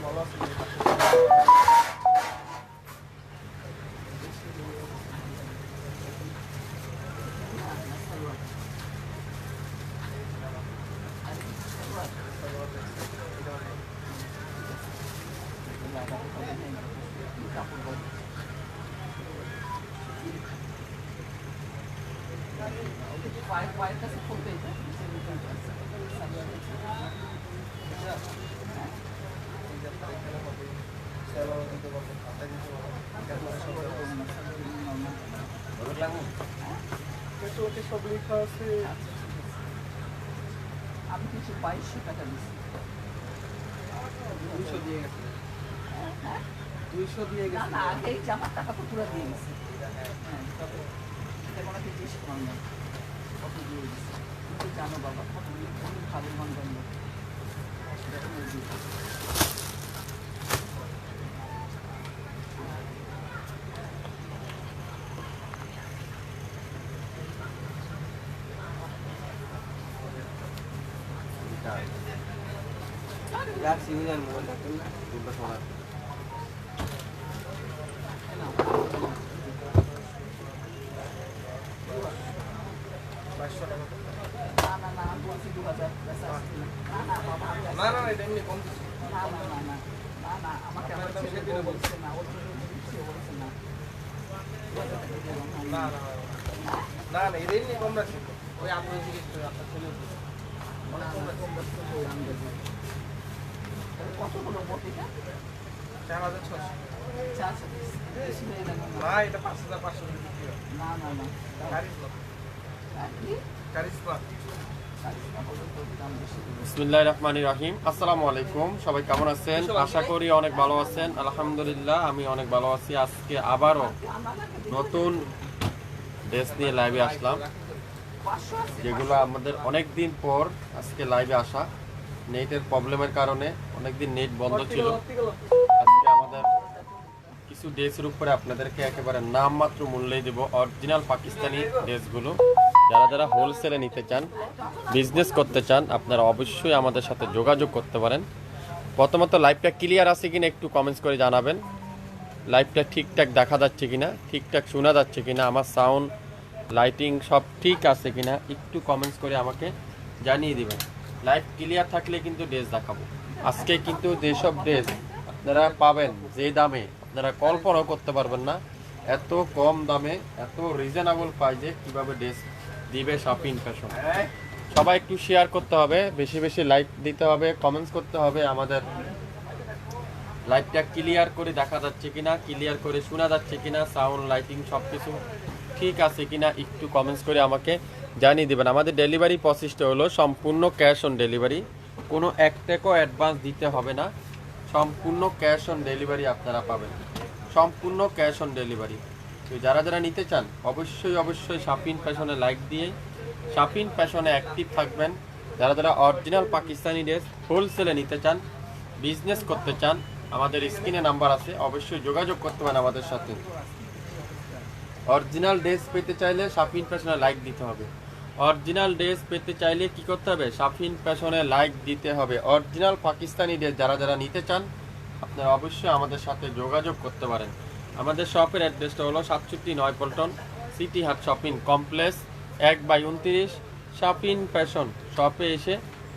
ভালো আছে লেখা আছে আমি কিছু বাইশশো টাকা দিচ্ছি। দুইশো দিয়ে গেছে। দুইশো দিয়ে গেছে না আগে এই জামার টাকা তো পুরো দিয়ে গেছে। হ্যাঁ এটা কোনো জিজ্ঞেস করার নেই কত দিয়ে গেছে জানো বাবা কত ভালো মান Dar sini kan mau kena. Jumpa sholat. তাহলে কতগুলো বটিটা চার হাজার ছশো চার পিস বেশি গেল না? না এটা পাঁচ হাজার পাঁচশো করে বিক্রি না না না। কারিজ লোক আর কি কারিজ ক্লাব চারিশটা হলো। বিসমিল্লাহ রহিম। আসসালামু আলাইকুম। সবাই কেমন আছেন? আশা করি অনেক ভালো আছেন। আলহামদুলিল্লাহ আমি অনেক ভালো আছি। আজকে আবারও নতুন ড্রেস নিয়ে লাইভে আসলাম। যেগুলো আমাদের অনেক দিন পর আজকে লাইভে আসা। নেটের প্রবলেমের কারণে অনেক দিন নেট বন্ধ ছিল। আজকে আমাদের কিছু ড্রেসের উপরে আপনাদেরকে একেবারে নামমাত্র মূল্যে দেব অরিজিনাল পাকিস্তানি ড্রেসগুলো যারা যারা হোলসেলে নিতে চান বিজনেস করতে চান আপনারা অবশ্যই আমাদের সাথে যোগাযোগ করতে পারেন। প্রথমত লাইভটা ক্লিয়ার আছে কিনা একটু কমেন্টস করে জানাবেন। লাইভটা ঠিকঠাক দেখা যাচ্ছে কিনা ঠিকঠাক শোনা যাচ্ছে কিনা আমার সাউন্ড লাইটিং সব ঠিক আছে কিনা একটু কমেন্টস করে আমাকে জানিয়ে দিবেন। লাইভ ক্লিয়ার থাকলে কিন্তু ড্রেস দেখাবো। আজকে কিন্তু যেসব ড্রেস আপনারা পাবেন, যে দামে আপনারা কল্পনাও করতে পারবেন না, এত কম দামে, এত রিজনেবল প্রাইজে কীভাবে ড্রেস দিবে শপিং ফ্যাশন সবাই একটু শেয়ার করতে হবে, বেশি বেশি লাইক দিতে হবে কমেন্টস করতে হবে, আমাদের লাইভটা ক্লিয়ার করে দেখা যাচ্ছে কিনা ক্লিয়ার করে শোনা যাচ্ছে কিনা সাউন্ড লাইটিং সব কিছু ঠিক আছে কিনা, একটু কমেন্টস করে আমাকে। জানিয়ে দেবেন, আমাদের ডেলিভারি প্রসেসটা হলো সম্পূর্ণ ক্যাশ অন ডেলিভারি, কোনো এক টাকাও অ্যাডভান্স দিতে হবে না, সম্পূর্ণ ক্যাশ অন ডেলিভারি আপনারা পাবেন। সম্পূর্ণ ক্যাশ অন ডেলিভারি। তো যারা যারা নিতে চান, অবশ্যই অবশ্যই শাপিন ফ্যাশনে লাইক দিয়ে, শাপিন ফ্যাশনে অ্যাক্টিভ থাকবেন। যারা যারা অরিজিনাল পাকিস্তানি ড্রেস হোলসেলে নিতে চান বিজনেস করতে চান, আমাদের স্ক্রিনে নাম্বার আছে, অবশ্যই যোগাযোগ করতে পারেন আমাদের সাথে। অরিজিনাল ড্রেস পেতে চাইলে শাফিন ফ্যাশনে লাইক দিতে হবে। অরিজিনাল ড্রেস পেতে চাইলে কি করতে হবে? শাফিন ফ্যাশনে লাইক দিতে হবে। অরিজিনাল পাকিস্তানি ড্রেস যারা যারা নিতে চান, আপনারা অবশ্যই আমাদের সাথে যোগাযোগ করতে পারেন। আমাদের শপের অ্যাড্রেসটা হলো সাতষট্টি নয় Paltan city heart shopping complex, এক বাই উনত্রিশ শাপিন ফ্যাশন শপে এসে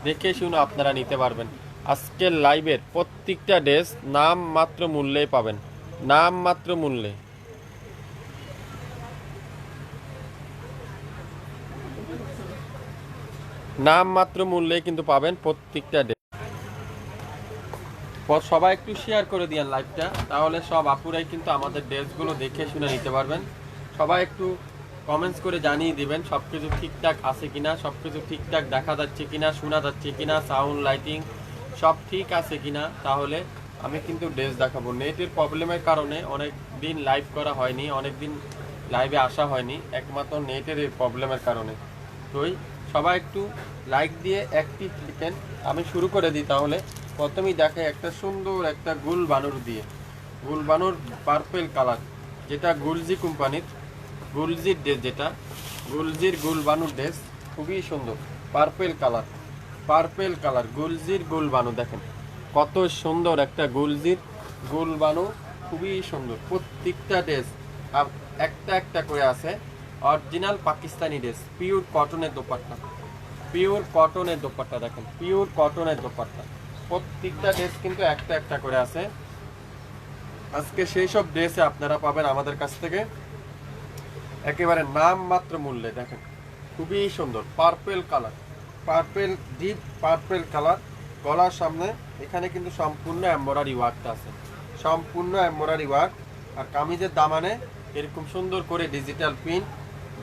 দেখে শুনে আপনারা নিতে পারবেন। আজকের লাইভের প্রত্যেকটা ড্রেস নাম মাত্র মূল্যে পাবেন। নাম মাত্র মূল্যে। নাম মাত্র মূল্যে কিন্তু পাবেন প্রত্যেকটা ড্রেস সবাই একটু শেয়ার করে দিয়েন লাইভটা তাহলে সব আপুরাই কিন্তু আমাদের ড্রেসগুলো দেখে শুনে নিতে পারবেন। সবাই একটু কমেন্টস করে জানিয়ে দিবেন সব কিছু ঠিকঠাক আছে কিনা সব কিছু ঠিকঠাক দেখা যাচ্ছে কিনা, শোনা যাচ্ছে কিনা সাউন্ড লাইটিং সব ঠিক আছে কিনা, তাহলে আমি কিন্তু ড্রেস দেখাবো। নেটের প্রবলেমের কারণে অনেক দিন লাইভ করা হয়নি অনেক দিন লাইভে আসা হয়নি, একমাত্র নেটের এই প্রবলেমের কারণে। তোই সবাই একটু লাইক দিয়ে অ্যাক্টিভ থাকেন। আমি শুরু করে দিই তাহলে। প্রথমেই দেখে একটা সুন্দর একটা গুল বানুর দিয়ে। গুল বানুর পার্পেল কালার যেটা গুলজি কোম্পানির, গুলজির ড্রেস যেটা। গুলজির গুল বানুর ড্রেস খুবই সুন্দর। পার্পেল কালার পার্পেল কালার গুলজির গুল বানু দেখেন। কত সুন্দর একটা গুলজির গুল বানু খুবই সুন্দর। প্রত্যেকটা ড্রেস একটা একটা করে আছে। অরিজিনাল পাকিস্তানি ড্রেস পিওর কটনের দোপাট্টা। পিওর কটনের দোপাট্টা দেখেন পিওর কটনের দোপাট্টা। প্রত্যেকটা ড্রেস কিন্তু একটা একটা করে আছে। আজকে সেই সব ড্রেসে আপনারা পাবেন আমাদের কাছ থেকে। একেবারে নাম মাত্র মূল্যে দেখেন, খুবই সুন্দর purple colour purple deep purple colour গলার সামনে। এখানে কিন্তু সম্পূর্ণ এম্বরারি ওয়ার্কটা আছে। সম্পূর্ণ এম্বরারি ওয়ার্ক আর কামিজের দামানে এরকম সুন্দর করে ডিজিটাল প্রিন্ট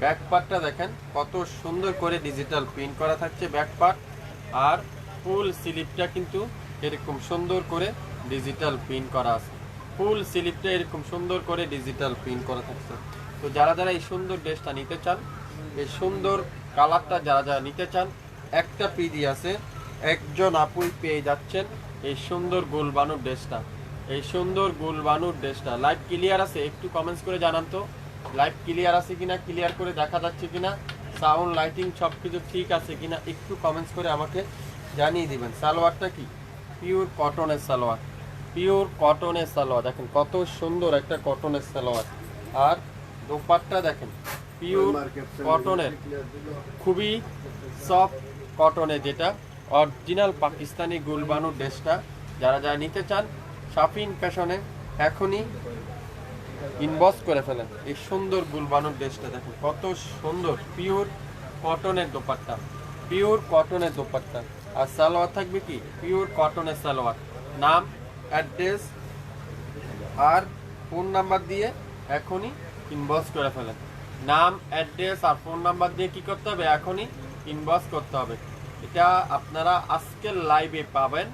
ব্যাক পার্টটা দেখেন, কত সুন্দর করে ডিজিটাল প্রিন্ট করা থাকছে ব্যাক পার্ট আর ফুল স্লিপটা কিন্তু এরকম সুন্দর করে ডিজিটাল প্রিন্ট করা আছে। ফুল স্লিপটা এরকম সুন্দর করে ডিজিটাল প্রিন্ট করা থাকছে। তো যারা যারা এই সুন্দর ড্রেসটা নিতে চান, এই সুন্দর কালারটা যারা যারা নিতে চান, একটা পিডি আছে, একজন আপুই পেয়ে যাচ্ছেন এই সুন্দর গোলবানুর ড্রেসটা। এই সুন্দর গোলবানুর ড্রেসটা। লাইভ ক্লিয়ার আছে, একটু কমেন্টস করে জানান তো। লাইভ ক্লিয়ার আছে কিনা ক্লিয়ার করে দেখা যাচ্ছে কিনা সাউন্ড লাইটিং সব কিছু ঠিক আছে কিনা একটু কমেন্টস করে আমাকে জানিয়ে দিবেন। সালোয়ারটা কি? পিওর কটনের সালোয়ার। পিওর কটনের সালোয়ার। দেখেন কত সুন্দর একটা কটনের সালোয়ার। আর দোপাট্টা দেখেন পিওর কটনের খুবই সফট কটনের যেটা। অরিজিনাল পাকিস্তানি গুলবানু ড্রেসটা যারা যারা নিতে চান শাফিন ফ্যাশনে এখনই ইনবক্স করে ফেলেন এই সুন্দর গুলবানুর ড্রেসটা দেখেন, কত সুন্দর পিওর কটনের দোপাট্টা পিওর কটনের দোপাট্টা। আর সালোয়ার থাকবে কি? পিওর কটনের সালোয়ার। নাম অ্যাড্রেস আর ফোন নাম্বার দিয়ে এখনই ইনবক্স করে ফেলেন নাম অ্যাড্রেস আর ফোন নাম্বার দিয়ে কি করতে হবে? এখনই ইনবক্স করতে হবে। এটা আপনারা আজকের লাইভে পাবেন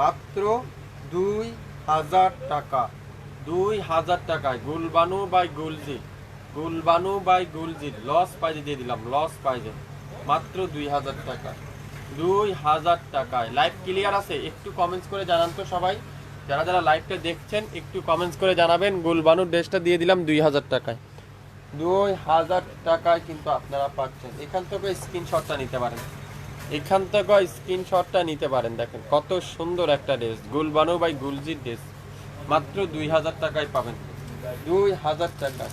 মাত্র দুই হাজার টাকা। দুই হাজার টাকায় গুলবানু বাই গুলজি গুলবানু বাই গুলজির লস পাইজে দিয়ে দিলাম। লস পাইজে মাত্র দুই হাজার টাকা। দুই হাজার টাকায়। লাইভ ক্লিয়ার আছে? একটু কমেন্টস করে জানান তো সবাই। যারা যারা লাইভটা দেখছেন, একটু কমেন্টস করে জানাবেন। গুলবানুর ড্রেসটা দিয়ে দিলাম দুই হাজার টাকায়। দুই হাজার টাকায় কিন্তু আপনারা পাচ্ছেন। এখান থেকে স্ক্রিনশটটা নিতে পারেন। এখান থেকে স্ক্রিনশটটা নিতে পারেন। দেখেন কত সুন্দর একটা ড্রেস গুলবানু বাই গুলজির ড্রেস মাত্র দুই হাজার টাকায় পাবেন। দুই হাজার টাকা।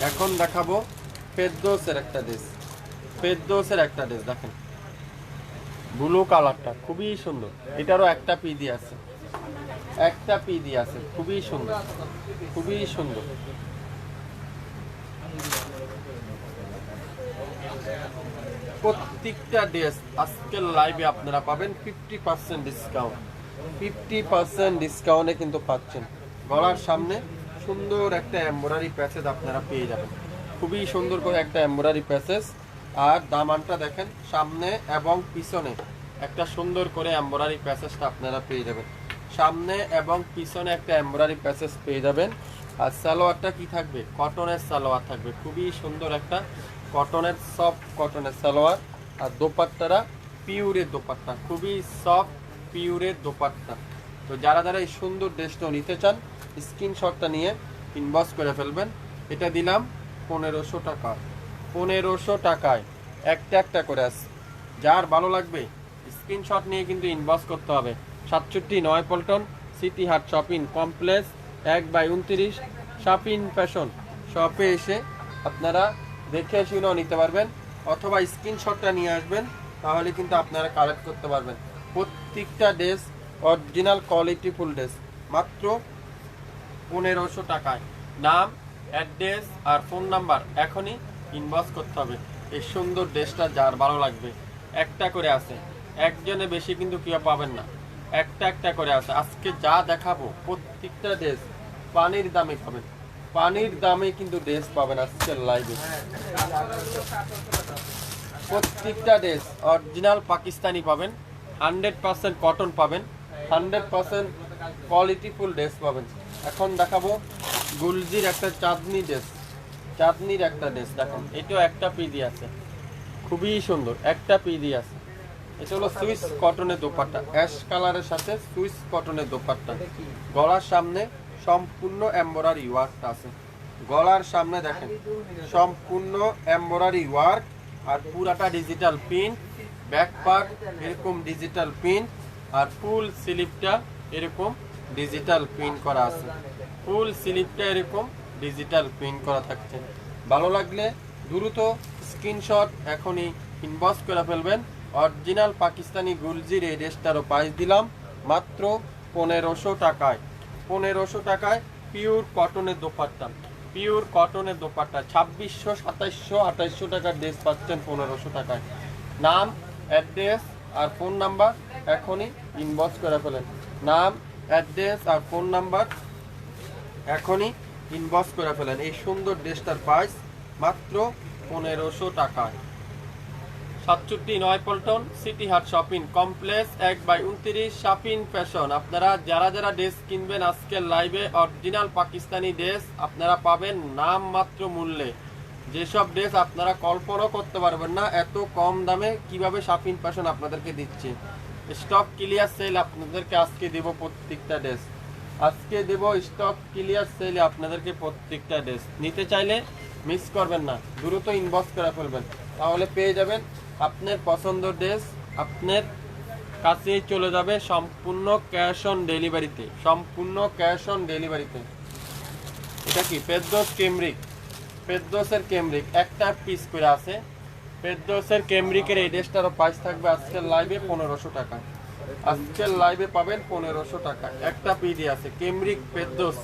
এখন দেখাবো ফেরদোসের একটা ড্রেস। ফেরদোসের একটা ড্রেস, দেখেন। ব্লু কালারটা, খুবই সুন্দর। এটারও একটা পিদি আছে। একটা পিদি আছে, খুবই সুন্দর। খুবই সুন্দর। প্রত্যেকটা ড্রেস আজকের লাইভে আপনারা পাবেন fifty percent discount fifty percent ডিসকাউন্টে কিন্তু পাচ্ছেন। গলার সামনে সুন্দর একটা এম্ব্রয়ডারি প্যাসেজ আপনারা পেয়ে যাবেন। খুবই সুন্দর করে একটা এম্ব্রয়ডারি প্যাসেজ আর দামানটা দেখেন, সামনে এবং পিছনে একটা সুন্দর করে এম্ব্রয়ডারি প্যাসেজটা আপনারা পেয়ে যাবেন। সামনে এবং পিছনে একটা এম্ব্রয়ডারি প্যাসেজ পেয়ে যাবেন। আর সালোয়ারটা কি থাকবে? কটনের সালোয়ার থাকবে। খুবই সুন্দর একটা কটনের সফট কটনের সালোয়ার। আর দোপাট্টারা পিউরের দোপাট্টা। খুবই সফট পিউরের দোপাট্টা। তো যারা যারা এই সুন্দর ড্রেসটা নিতে চান, স্ক্রিনশটটা নিয়ে ইনবক্স করে ফেলবেন। এটা দিলাম পনেরোশো টাকা। পনেরোশো টাকায় একটা একটা করে আস যার ভালো লাগবে, স্ক্রিনশট নিয়ে কিন্তু ইনবক্স করতে হবে। সাতষট্টি নয় Paltan, city heart shopping complex, এক বাই উনত্রিশ, শপিং ফ্যাশন শপে এসে আপনারা দেখে শুনেও নিতে পারবেন। অথবা স্ক্রিনশটটা নিয়ে আসবেন, তাহলে কিন্তু আপনারা কালেক্ট করতে পারবেন। প্রত্যেকটা dress original quality full dress মাত্র পনেরোশো টাকায়। নাম অ্যাড্রেস আর ফোন নাম্বার এখনই ইনবক্স করতে হবে। এই সুন্দর ড্রেসটা যার ভালো লাগবে। একটা করে আছে। একজনে বেশি কিন্তু কেউ পাবেন না। একটা একটা করে আছে। আজকে যা দেখাবো, প্রত্যেকটা ড্রেস পানির দামে পাবেন। পানির দামে কিন্তু ড্রেস পাবেন আজকের লাইভে প্রত্যেকটা ড্রেস অরিজিনাল পাকিস্তানি পাবেন। হান্ড্রেড পার্সেন্ট কটন পাবেন, hundred percent quality full dress পাবেন। এখন দেখাবো গুলজির একটা চাঁদনি ড্রেস চাঁদনির একটা ড্রেস দেখুন, এটাও একটা পিদি আছে। খুবই সুন্দর, একটা পিদি আছে। এটা হলো সুইস কটনের দোপাট্টা, অ্যাশ কালারের সাথে সুইস কটনের দোপাট্টা। গলার সামনে সম্পূর্ণ এম্বরারি ওয়ার্কটা আছে। গলার সামনে দেখেন, সম্পূর্ণ এম্বরারি ওয়ার্ক আর পুরাটা ডিজিটাল প্রিন্ট ব্যাক পার্ট এরকম ডিজিটাল প্রিন্ট আর ফুল স্লিপটা এরকম ডিজিটাল প্রিন্ট করা আছে। ফুল স্লিপটা এরকম ডিজিটাল প্রিন্ট করা থাকছে। ভালো লাগলে দ্রুত স্ক্রিনশট এখনই ইনবক্স করে ফেলবেন। অরিজিনাল পাকিস্তানি গুলজির এই ড্রেসটারও প্রাইস দিলাম মাত্র পনেরোশো টাকায়। পনেরোশো টাকায় পিওর কটনের দোপাট্টা। পিওর কটনের দোপাট্টা। ছাব্বিশশো, সাতাইশশো, আঠাইশশো টাকার ড্রেস পাচ্ছেন পনেরোশো টাকায়। নাম অ্যাড্রেস আর ফোন নাম্বার এখনই ইনবক্স করে ফেলেন। নাম, অ্যাড্রেস আর ফোন নাম্বার এখনই ইনবক্স করে ফেলেন। এই সুন্দর ড্রেসটার প্রাইস মাত্র পনেরোশো টাকায়। সাতষট্টি নয় Paltan city heart shopping complex এক বাই উনত্রিশ শপিং ফ্যাশন। আপনারা যারা যারা ড্রেস কিনবেন আজকের লাইভে অরিজিনাল পাকিস্তানি ড্রেস আপনারা পাবেন নাম মাত্র মূল্যে। যেসব ড্রেস আপনারা কল্পনাও করতে পারবেন না, এত কম দামে কীভাবে শপিং ফ্যাশন আপনাদেরকে দিচ্ছে। স্টক ক্লিয়ার সেল আপনাদেরকে আজকে দেব প্রত্যেকটা ড্রেস। আজকে দেব স্টক ক্লিয়ার সেলে আপনাদেরকে প্রত্যেকটা ড্রেস। নিতে চাইলে মিস করবেন না, দ্রুত ইনবক্স করে ফেলবেন। তাহলে পেয়ে যাবেন আপনার পছন্দ ড্রেস, আপনার কাছেই চলে যাবে সম্পূর্ণ ক্যাশ অন ডেলিভারিতে, সম্পূর্ণ ক্যাশ অন ডেলিভারিতে। এটা কি? পেদ্দোস কেমরিক। পেদ্দোসের কেমরিক, একটা পিস করে আছে। পেদ্দোসের কেমরিকের এই ড্রেসটারও প্রাইস থাকবে আজকের লাইভে পনেরোশো টাকা। আজকের লাইভে পাবেন পনেরোশো টাকা। একটা পিডি আছে, কেমরিক পেদ্দোস।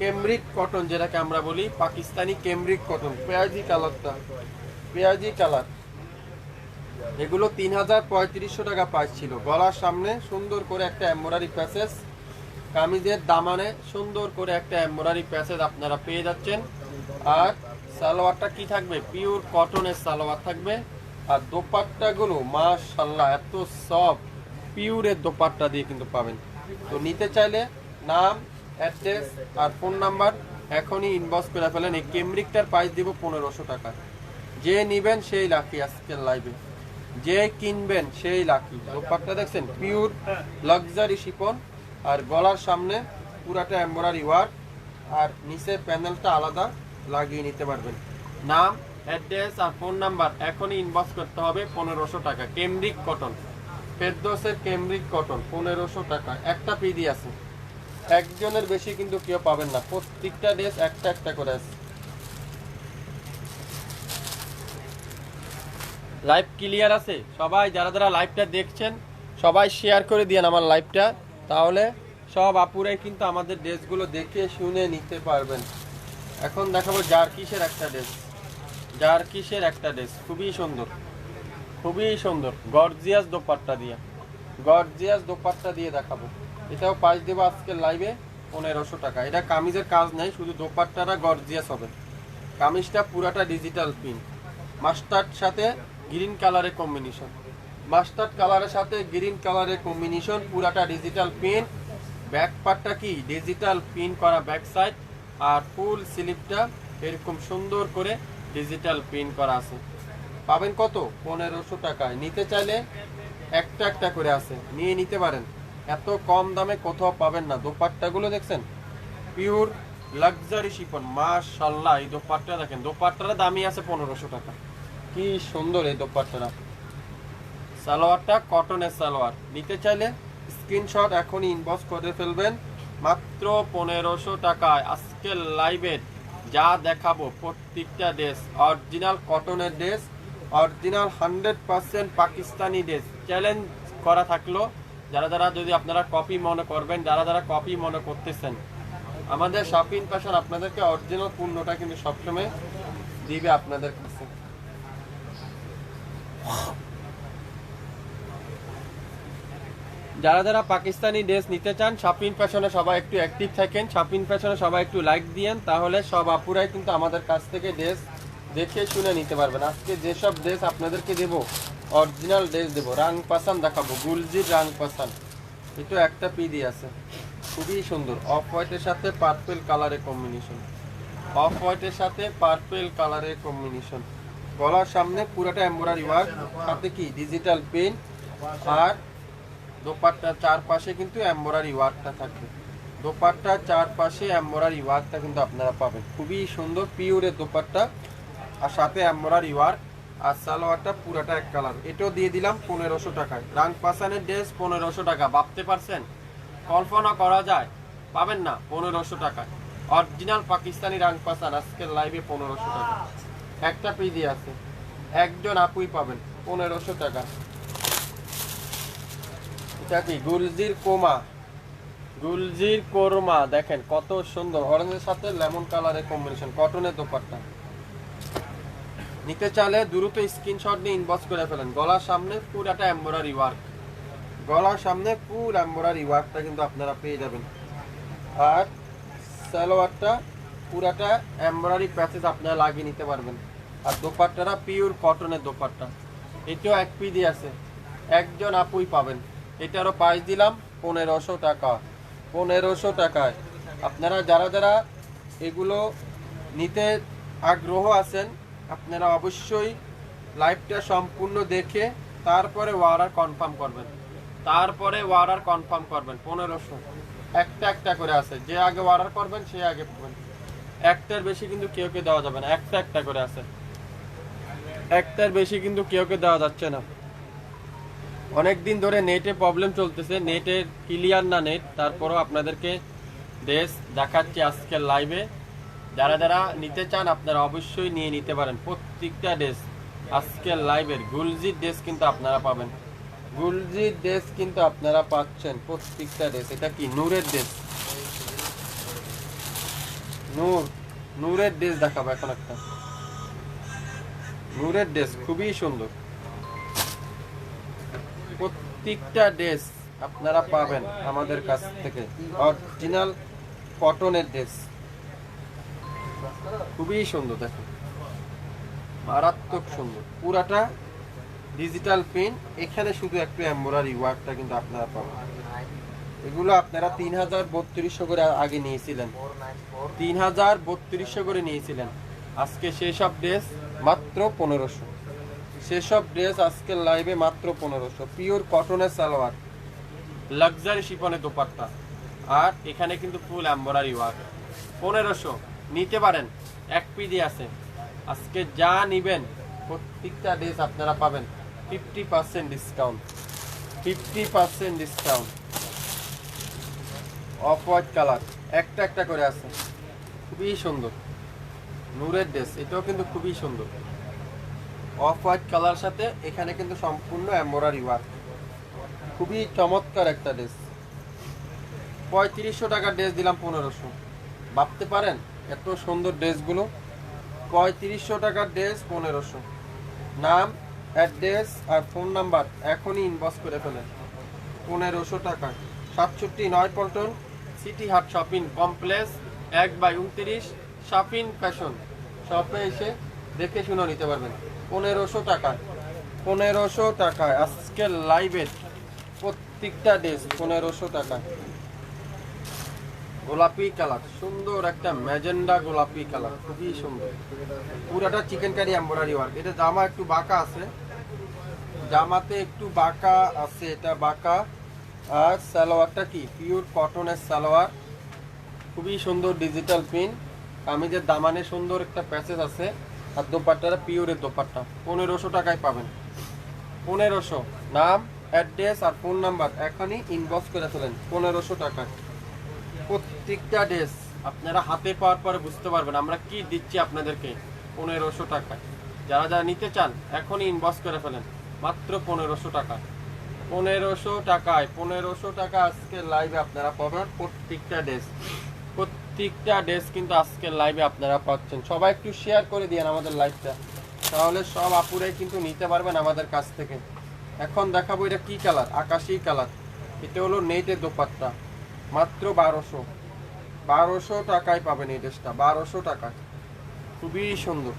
কেমরিক কটন যেটাকে আমরা বলি পাকিস্তানি কেমরিক কটন পেঁয়াজি কালারটা, পেঁয়াজি কালার। এগুলো তিন হাজার পঁয়ত্রিশশো টাকা প্রাইস ছিল। গলার সামনে সুন্দর করে একটা এমব্রয়ডারি প্যাসেজ কামিজের দামানে সুন্দর করে একটা এমব্রয়ডারি প্যাসেজ আপনারা পেয়ে যাচ্ছেন। আর সালোয়ারটা কি থাকবে? পিওর কটনের সালোয়ার থাকবে। আর দোপাট্টাগুলো মাশাল্লাহ এত সফট পিওরের দোপাট্টা দিয়ে কিন্তু পাবেন। তো নিতে চাইলে নাম অ্যাড্রেস আর ফোন নাম্বার এখনই ইনবক্স করে ফেলেন। এই কেমরিকটার প্রাইস দিব পনেরোশো টাকা। যে নিবেন সেই লাকি আজকের লাইভে যে কিনবেন সেই লাকি দোপাট্টা দেখছেন? পিওর লাক্সারি শিপন আর গলার সামনে পুরাটা এমব্রয়ডারি ওয়ার্ক আর নিচে প্যানেলটা আলাদা। লাগিয়ে নিতে পারবেন। নাম, অ্যাড্রেস আর ফোন নাম্বার এখনই ইনবক্স করতে হবে পনেরোশো টাকা। কেমরিক কটন। ফেরদোসের কেমরিক কটন, পনেরোশো টাকা। একটা পিডি আছে। একজনের বেশি কিন্তু কেউ পাবেন না। প্রত্যেকটা ড্রেস একটা একটা করে আছে। লাইভ ক্লিয়ার আছে। সবাই যারা যারা লাইভটা দেখছেন, সবাই শেয়ার করে দিয়েন আমার লাইভটা তাহলে সব আপুরাই কিন্তু আমাদের ড্রেসগুলো দেখে শুনে নিতে পারবেন। এখন দেখাবো জারকিসের একটা ড্রেস। জারকিসের একটা ড্রেস। খুবই সুন্দর। খুবই সুন্দর। গর্জিয়াস দোপাট্টা দিয়ে। গর্জিয়াস দোপাট্টা দিয়ে দেখাবো। এটাও পাঁচ দেবো আজকে লাইভে পনেরোশো টাকা। এটা কামিজের কাজ নেই, শুধু দোপাট্টাটা গর্জিয়াস হবে। কামিজটা পুরাটা ডিজিটাল প্রিন্ট মাস্টার্ড সাথে গ্রিন কালারের কম্বিনেশন মাস্টার্ড কালারের সাথে গ্রিন কালারের কম্বিনেশন পুরাটা ডিজিটাল প্রিন্ট ব্যাক পার্টটা কি? ডিজিটাল প্রিন্ট করা ব্যাক সাইড আর ফুল স্লিপটা এরকম সুন্দর করে ডিজিটাল প্রিন্ট করা আছে। পাবেন কত? পনেরোশো টাকায়। নিতে চাইলে একটা একটা করে আছে। নিয়ে নিতে পারেন। এত কম দামে কোথাও পাবেন না। দোপাট্টাগুলো দেখছেন? পিওর লাক্সারি শিপন মাশাল্লাহ এই দোপাট্টা দেখেন। দোপাট্টার দামই আছে পনেরোশো টাকা। কি সুন্দর এই দোপাট্টাটা। সালোয়ারটা কটনের সালোয়ার। নিতে চাইলে স্ক্রিনশট এখনই ইনবক্স করে ফেলবেন। মাত্র পনেরোশো টাকায় আজকের লাইভের যা দেখাবো প্রত্যেকটা ড্রেস অরিজিনাল কটনের dress original hundred percent Pakistani dress challenge করা থাকল। যারা যারা যদি আপনারা কপি মনে করবেন, যারা যারা কপি মনে করতেছেন, আমাদের শপিং ফ্যাশন আপনাদেরকে অরিজিনাল পণ্যটা কিন্তু সবসময় দিবে আপনাদের কাছে। যারা যারা পাকিস্তানি ড্রেস নিতে চান শপিং ফ্যাশনে সবাই একটু অ্যাক্টিভ থাকেন। শপিং ফ্যাশনে সবাই একটু লাইক দিয়েন, তাহলে সব আপুরাই কিন্তু আমাদের কাছ থেকে ড্রেস দেখে শুনে নিতে পারবেন। আজকে যেসব ড্রেস আপনাদেরকে দেব অরিজিনাল ড্রেস দেবো, রাং পাসান দেখাবো, গুলজির রাং পাসান। এটা একটা পিডি আছে, খুবই সুন্দর। অফ হোয়াইটের সাথে পার্পেল কালারের কম্বিনেশন অফ হোয়াইটের সাথে পার্পেল কালারের কম্বিনেশন গলার সামনে পুরোটা এমব্রয়ডারি ওয়ার্ক সাথে কি? ডিজিটাল পেন আর দোপাট্টার চারপাশে কিন্তু এমব্রয়ডারি ওয়ার্কটা থাকবে দোপাট্টার চারপাশে এমব্রয়ডারি ওয়ার্কটা কিন্তু আপনারা পাবেন। খুবই সুন্দর, পিওরের দোপাট্টা আর সাথে এমব্রয়ডারি ওয়ার্ক আর সালোয়ারটা পুরাটা এক কালার। এটাও দিয়ে দিলাম পনেরোশো টাকায়। রাং পাসানের ড্রেস পনেরোশো টাকা। ভাবতে পারছেন? কল্পনা করা যায়? পাবেন না? পনেরোশো টাকায়। অরিজিনাল পাকিস্তানি রাং পাসান আজকের লাইভে পনেরোশো টাকা। একটা পিজি আছে। একজন আপুই পাবেন পনেরোশো টাকা। গুলজির কোমা। গুলজির কোরমা, দেখেন কত সুন্দর। সাথে লেমন কালারের কম্বিনেশন কটনের দোপাট্টা। নিতে চাইলে দ্রুত স্ক্রিনশট নিয়ে করে ফেলেন। গলার সামনে ওয়ার্ক গলার সামনে ওয়ার্কটা কিন্তু আপনারা পেয়ে যাবেন। আর সালোয়ারটা পুরাটা এমব্রয়ডারি প্যাচেস আপনারা লাগিয়ে নিতে পারবেন। আর দোপাট্টাটা পিওর কটনের দোপাট্টা। এটাও এক পিডি আছে। একজন আপুই পাবেন। এটারও প্রাইস দিলাম পনেরোশো টাকা। পনেরোশো টাকায়। আপনারা যারা যারা এগুলো নিতে আগ্রহ আছেন, আপনারা অবশ্যই লাইভটা সম্পূর্ণ দেখে তারপরে ওয়ারার কনফার্ম করবেন। তারপরে ওয়ারার কনফার্ম করবেন, পনেরোশো। একটা একটা করে আছে। যে আগে অর্ডার করবেন, সে আগে পাবেন একটার বেশি কিন্তু কেউ কে দেওয়া যাবে না। একটা একটা করে আছে। একটার বেশি কিন্তু কেউ কে দেওয়া যাচ্ছে না। অনেক দিন ধরে নেটে প্রবলেম চলতেছে। নেটের ক্লিয়ার না নেট, তারপরও আপনাদেরকে ড্রেস দেখাচ্ছি আজকের লাইভে যারা যারা নিতে চান, আপনারা অবশ্যই নিয়ে নিতে পারেন। প্রত্যেকটা ড্রেস আজকের লাইভের গুলজির ড্রেস কিন্তু আপনারা পাবেন। গুলজির ড্রেস কিন্তু আপনারা পাচ্ছেন প্রত্যেকটা ড্রেস এটা কি নূরের ড্রেস নূর, নূরের ড্রেস দেখাবো এখন একটা। নূরের ড্রেস খুবই সুন্দর। প্রত্যেকটা ড্রেস আপনারা পাবেন আমাদের কাছ থেকে। অরিজিনাল কটনের ড্রেস খুবই সুন্দর দেখো মারাত্মক সুন্দর। পুরাটা ডিজিটাল পেন এখানে শুধু একটু এম্বোরারি ওয়ার্কটা কিন্তু আপনারা পাবেন। এগুলো আপনারা তিন হাজার বত্রিশশো করে আগে নিয়েছিলেন। তিন হাজার বত্রিশশো করে নিয়েছিলেন। আজকে সেই সব ড্রেস মাত্র পনেরোশো। সেসব ড্রেস আজকের লাইভে মাত্র পনেরোশো। পিওর কটনের সালোয়ার। লাক্সারি শিপনের দোপাট্টা। আর এখানে কিন্তু ফুল এম্বরারি ওয়ার্ক পনেরোশো। নিতে পারেন। এক পিডি আছে। আজকে যা নিবেন, প্রত্যেকটা ড্রেস আপনারা পাবেন। Fifty percent discount fifty percent discount off white colour একটা একটা করে আছে। খুবই সুন্দর। নূরের ড্রেস এটাও কিন্তু খুবই সুন্দর। অফ হোয়াইট কালার সাথে এখানে কিন্তু সম্পূর্ণ এম্বোরারি ওয়ার্ক। খুবই চমৎকার একটা ড্রেস। পঁয়ত্রিশশো টাকার ড্রেস দিলাম পনেরোশো। ভাবতে পারেন এত সুন্দর ড্রেসগুলো। পঁয়ত্রিশশো টাকার ড্রেস পনেরোশো। নাম, অ্যাড্রেস আর ফোন নাম্বার এখনই ইনবক্স করে ফেলেন। পনেরোশো টাকা। সাতষট্টি নয় Paltan city heart shopping complex, এক বাই উনত্রিশ শপিং ফ্যাশন। শপে এসে দেখে শুনে নিতে পারবেন। পনেরোশো টাকায় পনেরোশো টাকায় আজকের লাইভের প্রত্যেকটা ড্রেস পনেরোশো টাকায় গোলাপি কালার, সুন্দর একটা ম্যাজেন্ডা গোলাপি কালার, খুবই সুন্দর। পুরাটা চিকেন কারি এম্বরারি ওয়ার্ক এটা জামা একটু বাঁকা আছে। জামাতে একটু বাঁকা আছে এটা বাঁকা। আর সালোয়ারটা কি? পিওর কটনের সালোয়ার। খুবই সুন্দর ডিজিটাল পিন কামিজের দামানে সুন্দর একটা প্যাসেজ আছে। আর দোপাট্টাটা পিওরের দোপাট্টা। পনেরোশো টাকায় পাবেন। পনেরোশো। নাম অ্যাড্রেস আর ফোন নাম্বার এখনই ইনবক্স করে ফেলেন। পনেরোশো টাকায়। প্রত্যেকটা ড্রেস আপনারা হাতে পাওয়ার পরে বুঝতে পারবেন আমরা কি দিচ্ছি আপনাদেরকে পনেরোশো টাকায়। যারা যারা নিতে চান, এখনই ইনবক্স করে ফেলেন। মাত্র পনেরোশো টাকা পনেরোশো টাকায়। পনেরোশো টাকা আজকে লাইভে আপনারা পাবেন প্রত্যেকটা ড্রেস প্রত্যেকটা ড্রেস কিন্তু আজকের লাইভে আপনারা পাচ্ছেন। সবাই একটু শেয়ার করে দিয়েন আমাদের লাইভটা তাহলে সব আপুরাই কিন্তু নিতে পারবেন আমাদের কাছ থেকে। এখন দেখাবো এটা কি কালার আকাশি কালার এটা হলো নেটের দোপাট্টা। মাত্র বারোশো। বারোশো টাকায় পাবেন এই ড্রেসটা বারোশো টাকায় খুবই সুন্দর।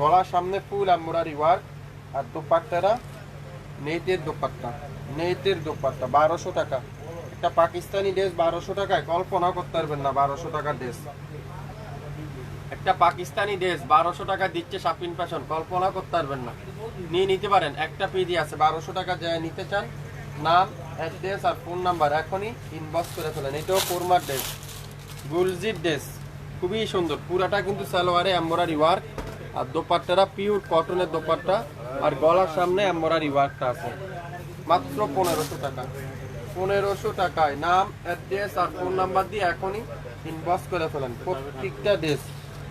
গলার সামনে ফুল এম্বোরারি ওয়ার্ক আর দোপাট্টারা নেটের দোপাট্টা। নেটের দোপাট্টা। বারোশো টাকা। একটা পাকিস্তানি ড্রেস বারোশো টাকায়, কল্পনা করতে পারবেন না বারোশো টাকার ড্রেস। একটা পাকিস্তানি ড্রেস বারোশো টাকা দিচ্ছে শাপিন ফ্যাশন, কল্পনা করতে পারবেন না। নিয়ে নিতে পারেন, একটা পিডি আছে, বারোশো টাকা যায় নিতে চান, নাম, অ্যাড্রেস আর ফোন নাম্বার এখনই ইনবক্স করে ফেলেন। এটাও কোরমার ড্রেস, গুলজির ড্রেস, খুবই সুন্দর। পুরাটা কিন্তু সালোয়ারে এম্বোরারি ওয়ার্ক, আর দোপাট্টারা পিওর কটনের দোপাট্টা, আর গলার সামনে এম্বরারি ওয়ার্কটা আছে, মাত্র পনেরোশো টাকা। পনেরোশো টাকায়। নাম, অ্যাড্রেস আর ফোন নাম্বার দিয়ে এখনই ইনবক্স করে ফেলেন। প্রত্যেকটা ড্রেস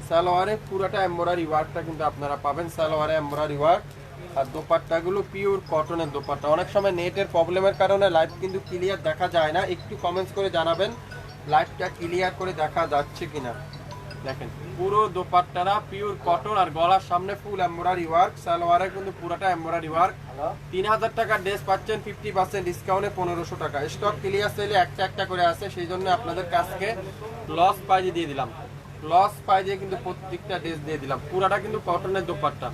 সালোয়ারে পুরাটা এম্বরারি ওয়ার্কটা কিন্তু আপনারা পাবেন। সালোয়ারে এম্বরারি ওয়ার্ক আর দোপাট্টাগুলো পিওর কটনের দোপাট্টা। অনেক সময় নেটের প্রবলেমের কারণে লাইভ কিন্তু ক্লিয়ার দেখা যায় না। একটু কমেন্টস করে জানাবেন লাইভটা ক্লিয়ার করে দেখা যাচ্ছে কিনা। দেখেন। পুরো দোপাট্টারা পিওর কটন আর গলার সামনে ফুল এমব্রয়ডারি ওয়ার্ক সালোয়ারে কিন্তু পুরোটা এমব্রয়ডারি ওয়ার্ক তিন হাজার টাকার ড্রেস পাচ্ছেন ফিফটি পার্সেন্ট ডিসকাউন্টে পনেরোশো টাকা। স্টক ক্লিয়ার সেলে একটা একটা করে আছে সেই জন্য আপনাদের কাছকে লস প্রাইজে দিয়ে দিলাম। লস প্রাইজে কিন্তু প্রত্যেকটা ড্রেস দিয়ে দিলাম। পুরাটা কিন্তু কটনের দোপাট্টা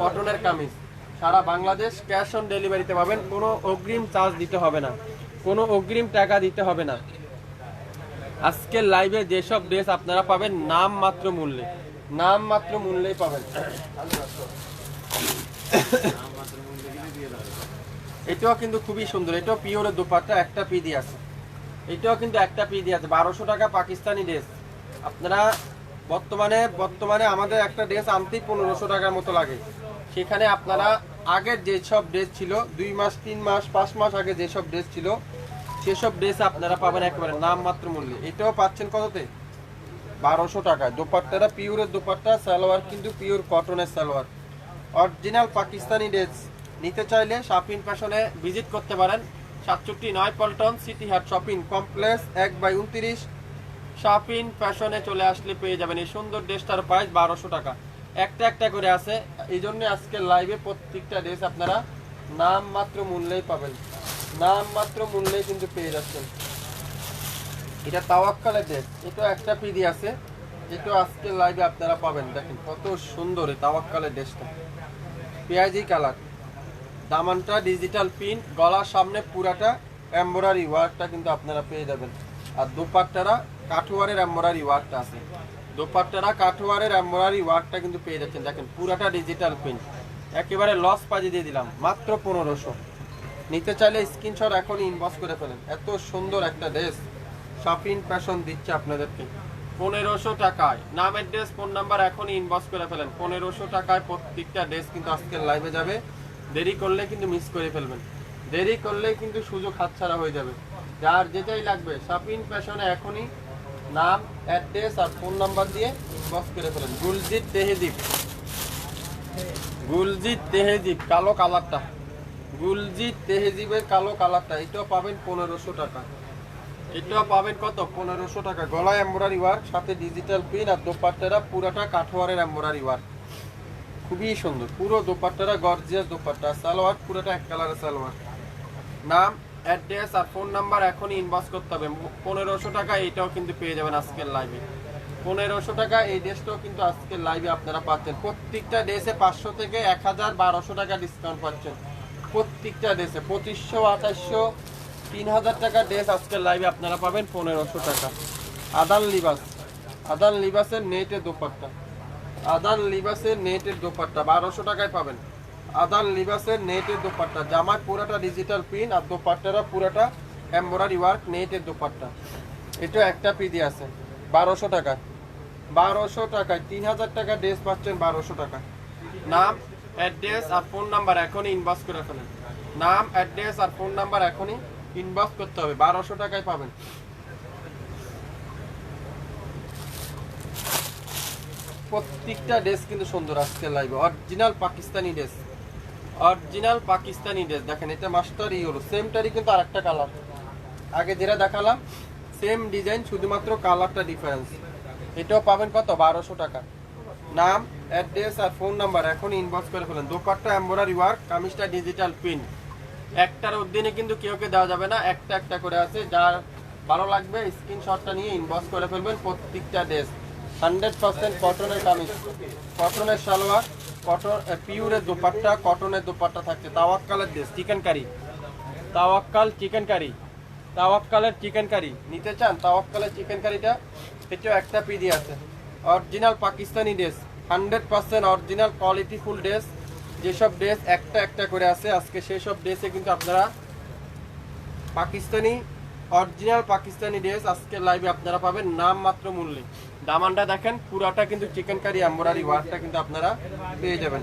কটনের কামিজ। সারা বাংলাদেশ ক্যাশ অন ডেলিভারিতে পাবেন কোনো অগ্রিম চার্জ দিতে হবে না। কোনো অগ্রিম টাকা দিতে হবে না। আজকের লাইভে যেসব ড্রেস আপনারা পাবেন, নাম মাত্র মূল্যে। নাম মাত্র মূল্যেই পাবেন। এটাও কিন্তু খুবই সুন্দর। এটাও পিওরের দোপাট্টা, একটা পি দিয়ে আছে। এটাও কিন্তু একটা পি দিয়ে আছে। বারোশো টাকা পাকিস্তানি ড্রেস আপনারা বর্তমানে বর্তমানে আমাদের একটা ড্রেস আনতেই পনেরোশো টাকার মতো লাগে। সেখানে আপনারা আগের যেসব ড্রেস ছিল, দুই মাস, তিন মাস, পাঁচ মাস আগে যেসব ড্রেস ছিল সেসব ড্রেস আপনারা পাবেন একেবারে নাম মাত্র মূল্যে। এটাও পাচ্ছেন কততে? বারোশো টাকায় দোপাট্টাটা পিওরের দোপাট্টা, সালোয়ার কিন্তু পিওর কটনের সালোয়ার। Original Pakistani dress. নিতে চাইলে শাপিং ফ্যাশনে ভিজিট করতে পারেন। সাতষট্টি নয় Paltan, city heart shopping complex, এক বাই উনত্রিশ। শাপিং ফ্যাশনে চলে আসলে পেয়ে যাবেন। এই সুন্দর ড্রেসটার প্রাইস বারোশো টাকা। একটা একটা করে আছে। এই জন্য আজকে লাইভে প্রত্যেকটা ড্রেস আপনারা নাম মাত্র মূল্যেই পাবেন। নাম মাত্র মূল্যেই কিন্তু পেয়ে যাচ্ছেন। এটা তাওয়াক্কালে ড্রেস এটা একটা পিডি আছে। এটা আজকে লাইভে আপনারা পাবেন। দেখেন কত সুন্দর এই তাওয়াক্কালের ড্রেসটা পেঁয়াজি কালার। দামানটা ডিজিটাল পিন গলার সামনে পুরাটা এমব্রয়ডারি ওয়ার্কটা কিন্তু আপনারা পেয়ে যাবেন। আর দোপাট্টারা কাঠোয়ারের এমব্রয়ডারি ওয়ার্কটা আছে। দোপাট্টারা কাঠোয়ারের এমব্রয়ডারি ওয়ার্কটা কিন্তু পেয়ে যাচ্ছেন। দেখেন পুরাটা ডিজিটাল পিন একেবারে লস পাজি দিয়ে দিলাম। মাত্র পনেরোশো। নিতে চাইলে স্ক্রিনশট এখনই ইনবক্স করে ফেলেন। এত সুন্দর একটা ড্রেস শপিং ফ্যাশন দিচ্ছে আপনাদেরকে। পনেরোশো টাকায়। নাম অ্যাড্রেস ফোন নাম্বার এখনই ইনবক্স করে ফেলেন। পনেরোশো টাকায় প্রত্যেকটা ড্রেস কিন্তু আজকের লাইভে যাবে। দেরি করলে কিন্তু মিস করে ফেলবেন। দেরি করলে কিন্তু সুযোগ হাতছাড়া হয়ে যাবে। যার যেটাই লাগবে শপিং ফ্যাশনে এখনই নাম অ্যাড্রেস আর ফোন নাম্বার দিয়ে ইনবক্স করে ফেলেন। গুলজিৎ তেহেদীপ গুলজিৎ তেহেজিব কালো কালারটা গুলজিৎ তেহেজিবের কালো কালারটা, এটাও পাবেন পনেরোশো টাকা। এটাও পাবেন কত? পনেরোশো টাকা। গলায় এম্বরারি ওয়ার্ক, সাথে ডিজিটাল পিন আর দোপাট্টারা পুরাটা কাঠোয়ারের এম্বরারি ওয়ার্ক। খুবই সুন্দর, পুরো দোপাট্টারা গর্জিয়াস দোপাট্টা। সালোয়ার পুরোটা এক কালারের সালোয়ার। নাম অ্যাড্রেস আর ফোন নাম্বার এখনই ইনবক্স করতে হবে। পনেরোশো টাকা এটাও কিন্তু পেয়ে যাবেন আজকের লাইভে পনেরোশো টাকা এই ড্রেসটাও কিন্তু আজকের লাইভে আপনারা পাচ্ছেন। প্রত্যেকটা ড্রেসে পাঁচশো থেকে এক হাজার বারোশো টাকা ডিসকাউন্ট পাচ্ছেন। প্রত্যেকটা ড্রেসে, পঁচিশশো, আঠাশশো, তিন হাজার টাকা ড্রেস আজকের লাইভে আপনারা পাবেন, পনেরোশো টাকা। আদান লিবাস, আদান লিবাসের নেটের দোপাট্টা। আদান লিবাসের নেটের দোপাট্টা, বারোশো টাকায় পাবেন। আদান লিবাসের নেটের দোপাট্টা জামায় পুরাটা ডিজিটাল পিন আর দোপাট্টারা পুরাটা এমব্রয়ডারি ওয়ার্ক নেটের দোপাট্টা। এটা একটা পিদি আছে, বারোশো টাকা বারোশো টাকায়, তিন হাজার টাকা ড্রেস পাচ্ছেন বারোশো টাকা নাম অ্যাড্রেস আর ফোন নাম্বার এখনই ইনবক্স করে ফেলেন। নাম, অ্যাড্রেস আর ফোন নাম্বার এখনই ইনবক্স করতে হবে। বারোশো টাকায় পাবেন। প্রত্যেকটা ড্রেস কিন্তু সুন্দর আজকে লাইভে original Pakistani dress original Pakistani dress দেখেন, এটা মাস্টার ইয়েলো সেমটারই কিন্তু আরেকটা কালার আগে যেটা দেখালাম সেম ডিজাইন শুধুমাত্র কালারটা ডিফারেন্স এটাও পাবেন কত? বারোশো টাকা। নাম অ্যাড্রেস আর ফোন নাম্বার এখন ইনবক্স করে ফেলেন। দোপাট্টা এম্বরারি ওয়ার্ক কামিজটা ডিজিটাল প্রিন্ট একটার অধীনে কিন্তু কেউকে দেওয়া যাবে না, একটা একটা করে আছে। যার ভালো লাগবে স্ক্রিনশটটা নিয়ে ইনবক্স করে ফেলবেন প্রত্যেকটা ড্রেস হান্ড্রেড পার্সেন্ট কটনের কামিজ। কটনের সালোয়ার কটন পিউরের দোপাট্টা কটনের দোপাট্টা থাকছে। তাওয়াক্কালের dress chicken curry Tawakkal chicken curry তাওয়াক্কালের চিকেন কারি নিতে চান, তাওয়াক্কালের চিকেন কারিটা এটাও একটা পিডি আছে। Original Pakistani dress hundred percent original quality full dress. যেসব ড্রেস একটা একটা করে আছে, আজকে সেই সব ড্রেসে কিন্তু আপনারা পাকিস্তানি, অরিজিনাল পাকিস্তানি ড্রেস আজকে লাইভে আপনারা পাবেন, নাম মাত্র মূল্যে। দামানটা দেখেন, পুরাটা কিন্তু চিকেন কারি এম্বরারি ওয়ার্কটা কিন্তু আপনারা পেয়ে যাবেন।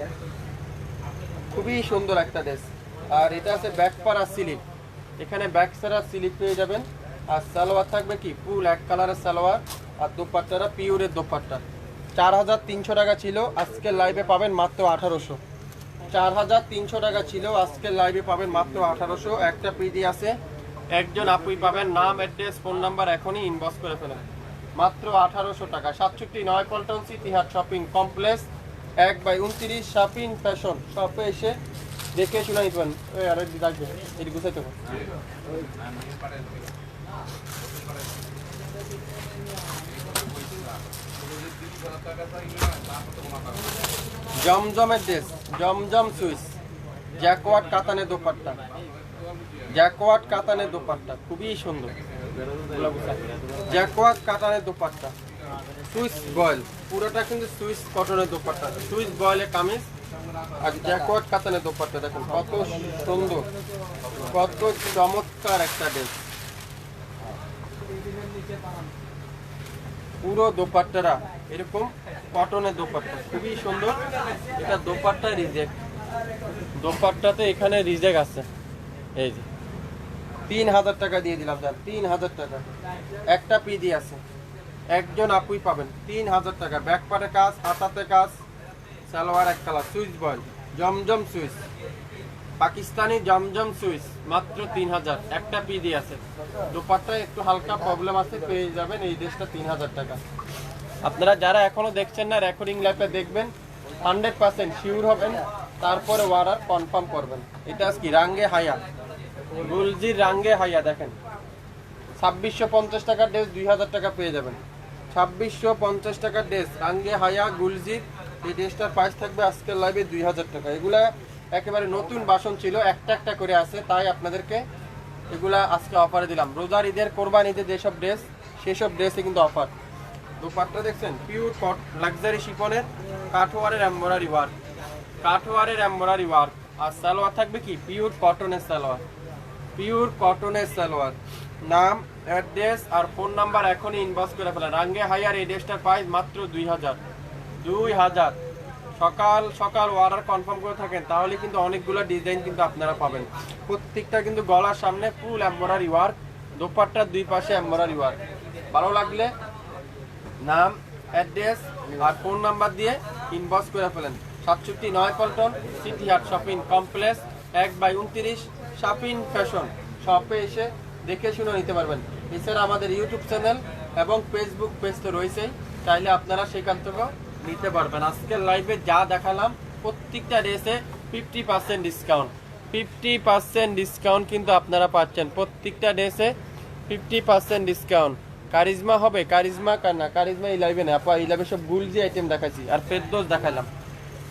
খুবই সুন্দর একটা ড্রেস। আর এটা আছে ব্যাক পাড়া স্লিপ এখানে ব্যাক সারা স্লিপ পেয়ে যাবেন। আর সালোয়ার থাকবে কি? ফুল এক কালারের সালোয়ার। আর দোপাট্টারা পিওরের দোপাট্টা। চার হাজার তিনশো টাকা ছিল আজকের লাইভে পাবেন মাত্র আঠারোশো। চার হাজার তিনশো টাকা ছিল আজকের লাইভে পাবেন মাত্র আঠারোশো। একটা পিডি আছে। একজন আপুই পাবেন, নাম অ্যাড্রেস ফোন নাম্বার এখনই ইনবক্স করে ফেলেন। মাত্র আঠারোশো টাকা। সাতষট্টি নয় Paltan city heart shopping complex এক বাই উনত্রিশ শপিং ফ্যাশন শপে এসে দেখে শুনে নিতে পারেন। আর গুছাইতে হবে জমজমের ড্রেস জমজম সুইস। জ্যাকওয়াট কাতানে দোপাট্টা। জ্যাকওয়াট কাতানে দোপাট্টা, খুবই সুন্দর। জ্যাকওয়াট কাতানে দোপাট্টা। সুইস বয়েল, পুরোটা কিন্তু সুইস কটনের দোপাট্টা। সুইস বয়েলে কামিজ, আর জ্যাকওয়াট কাতানে দোপাট্টা। দেখুন, কত সুন্দর, কত চমৎকার একটা ড্রেস পুরো দোপাট্টারা, এরকম কটনের দোপাট্টা, খুবই সুন্দর। এটা দোপাট্টা রিজেক্ট দোপাট্টাতে এখানে রিজেক্ট আছে। এই যে, তিন হাজার টাকা দিয়ে দিলাম স্যার, তিন হাজার টাকা। একটা পিডি আছে। একজন আপুই পাবেন, তিন হাজার টাকা। ব্যাক পাটে কাজ, হাতাতে কাজ, সালোয়ার এক colour Swiss voile Zamzam Swiss. Pakistani Zamzam Swiss, মাত্র তিন হাজার। একটা পিডি আছে। দোপাট্টায় একটু হালকা প্রবলেম আছে, পেয়ে যাবেন এই ড্রেসটা তিন হাজার টাকা। আপনারা যারা এখনও দেখছেন না রেকর্ডিং লাইফে দেখবেন হান্ড্রেড পার্সেন্ট শিওর হবেন, তারপরে অর্ডার কনফার্ম করবেন। এটা কি রাঙ্গে হায়া। গুলজির রাঙ্গে হাইয়া দেখেন। ছাব্বিশশো পঞ্চাশ টাকার ড্রেস, দুই হাজার টাকা পেয়ে যাবেন। ছাব্বিশশো পঞ্চাশ টাকার ড্রেস, রাঙ্গে হায়া, গুলজির। এই ড্রেসটার প্রাইস থাকবে আজকের লাইভে দুই হাজার টাকা। এগুলা একেবারে নতুন বাসন ছিল, একটা একটা করে আছে, তাই আপনাদেরকে এগুলা আজকে অফারে দিলাম। রোজার ঈদের কোরবান, ঈদের যেসব ড্রেস সেসব ড্রেসে কিন্তু অফার দোপাট্টা দেখছেন? পিওর কট লাক্সারি শিপনের কাঠওয়ারের এম্বরারি ওয়ার্ক কাঠওয়ারের এম্বরারি ওয়ার্ক আর সালোয়ার থাকবে কি? পিওর কটনের সালোয়ার। পিওর কটনের সালোয়ার। নাম অ্যাড্রেস আর ফোন নাম্বার এখনই ইনবক্স করে ফেলেন। রাঙ্গে হাইয়ার এই ড্রেসটার প্রাইস মাত্র দুই হাজার। দুই হাজার। সকাল সকাল অর্ডার কনফার্ম করে থাকেন, তাহলে কিন্তু অনেকগুলো ডিজাইন কিন্তু আপনারা পাবেন। প্রত্যেকটা কিন্তু গলার সামনে ফুল এম্বরারি ওয়ার্ক দোপাট্টার দুই পাশে এম্বরারি ওয়ার্ক ভালো লাগলে নাম অ্যাড্রেস আর ফোন নাম্বার দিয়ে ইনবক্স করে ফেলেন। সাতষট্টি নয় Paltan city heart shopping complex এক বাই উনত্রিশ শপিং ফ্যাশন শপে এসে দেখে শুনে নিতে পারবেন। এছাড়া আমাদের ইউটিউব চ্যানেল এবং ফেসবুক পেজ তো রয়েছেই। চাইলে আপনারা সেখান থেকেও নিতে পারবেন। আজকের লাইভে যা দেখালাম, প্রত্যেকটা ড্রেসে fifty percent discount fifty percent discount কিন্তু আপনারা পাচ্ছেন। প্রত্যেকটা ড্রেসে ফিফটি পার্সেন্ট ডিসকাউন্ট কারিজমা হবে, কারিজমা কার না, কারিজমা ইলাইভে না আপা ইলাইভে সব গুলজি আইটেম দেখাচ্ছি আর ফেরদোস দেখালাম।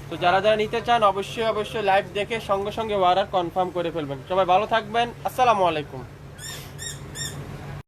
তো যারা যারা নিতে চান, অবশ্যই অবশ্যই লাইভ দেখে সঙ্গে সঙ্গে অর্ডার কনফার্ম করে ফেলবেন। সবাই ভালো থাকবেন। আসসালামু আলাইকুম।